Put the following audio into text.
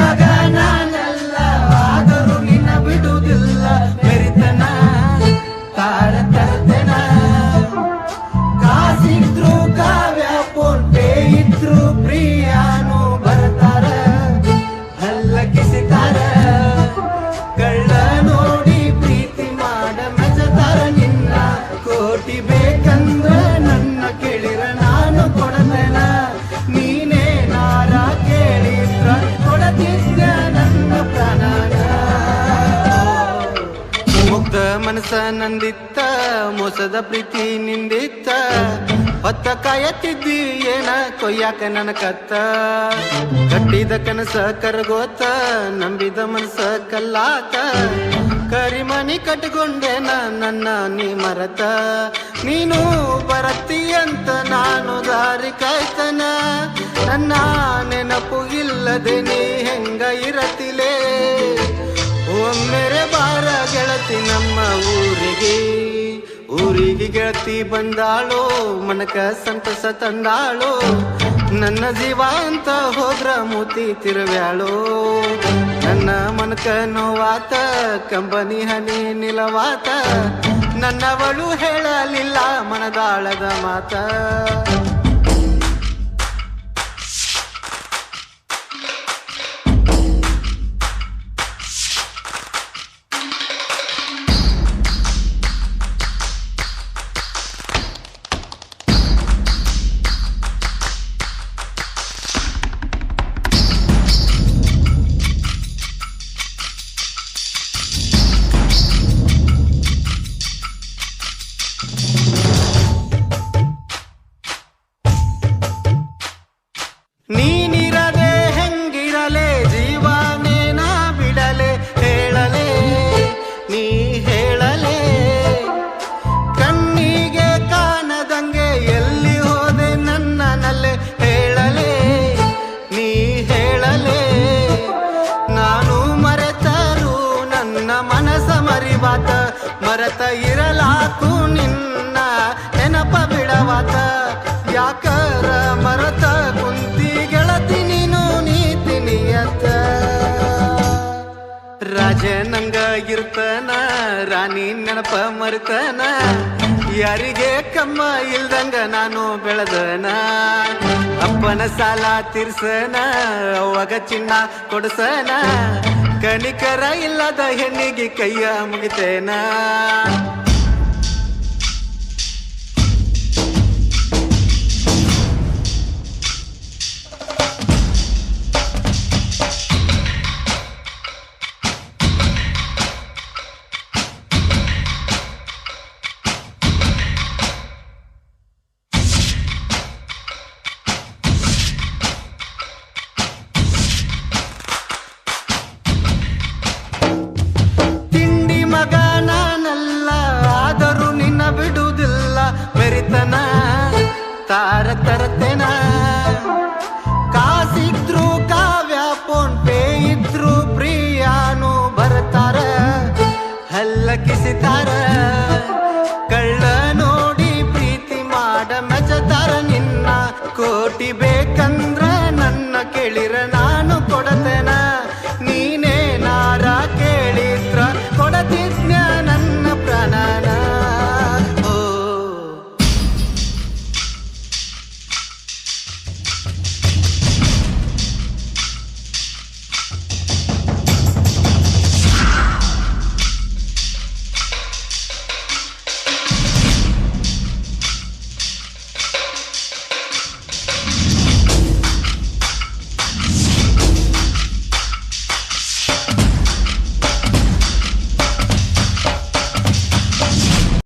ಮಗ ಆದರೂ ನಿನ್ನ ಬಿಡುವುದಿಲ್ಲ. ಬೆರಿತನ ತಾಳ ತರ್ತನ ಕಾಸಿದ್ರು ಕಾವ್ಯ ಫೋನ್ ಪೇ ಇದ್ರು ಪ್ರಿಯಾನು ಬರ್ತಾರ ಕಿಸಿತಾರ ಕಳ್ಳ ನೋಡಿ ಪ್ರೀತಿ ಮಾಡ ನಿನ್ನ. ಕೋಟಿ ಬೇಕಂದ್ರ ಮನಸ್ಸ ನಂದಿತ್ತ, ಮೋಸದ ಪ್ರೀತಿ ನಿಂದಿತ್ತ. ಹೊತ್ತ ಕಾಯತ್ತಿದ್ದಿ ಏನ ಕೊಯ್ಯಾಕ ನನ್ನ ಕತ್ತ. ಕಟ್ಟಿದ ಕನಸ ಕರಗೋತ, ನಂಬಿದ ಮನಸ ಕಲ್ಲಾತ. ಕರಿಮನಿ ಕಟ್ಕೊಂಡೇನ ನನ್ನ ನೀ ಮರತ. ನೀನು ಬರತ್ತಿ ಅಂತ ನಾನು ದಾರಿ ಕಾಯ್ತನ ನನ್ನ ನೆನಪು ಇಲ್ಲದೆ ನೀ ಗೆಳತಿ ನಮ್ಮ ಊರಿಗೆ. ಊರಿಗೆ ಗೆಳತಿ ಬಂದಾಳೋ, ಮನಕ ಸಂತಸ ತಂದಾಳೋ. ನನ್ನ ಜೀವ ಅಂತ ಹೋದ್ರ ಮೂತಿ ತಿರುವ್ಯಾಳೋ. ನನ್ನ ಮನಕ ನೋವಾತ, ಕಂಬನಿ ಹನಿ ನಿಲವಾತ. ನನ್ನವಳು ಹೇಳಲಿಲ್ಲ ಮನದಾಳದ ಮಾತ. ಮರಿವಾತ ಮರತ ಇರಲಾಕು ನಿನ್ನ ನೆನಪ ಬಿಡವಾತ. ಯಾಕರ ಮರತ ಕುಂತಿ ಗೆಳತಿ ನೀನು ನೀತಿ ನಿಯತ. ರಾಜ ನಂಗ ಇರ್ತನ, ರಾಣಿ ನೆನಪ ಮರ್ತನ. ಯಾರಿಗೆ ಕಮ್ಮ ಇಲ್ದಂಗ ನಾನು ಬೆಳೆದನ. ಅಪ್ಪನ ಸಾಲ ತೀರ್ಸನ ಅವಾಗ ಚಿನ್ನ ಕೊಡ್ಸನ. ಕಣಿಕರ ಇಲ್ಲದ ಹೆಣ್ಣಿಗೆ ಕೈಯ ಮುಗಿತೇನ? தார தரத்தேனா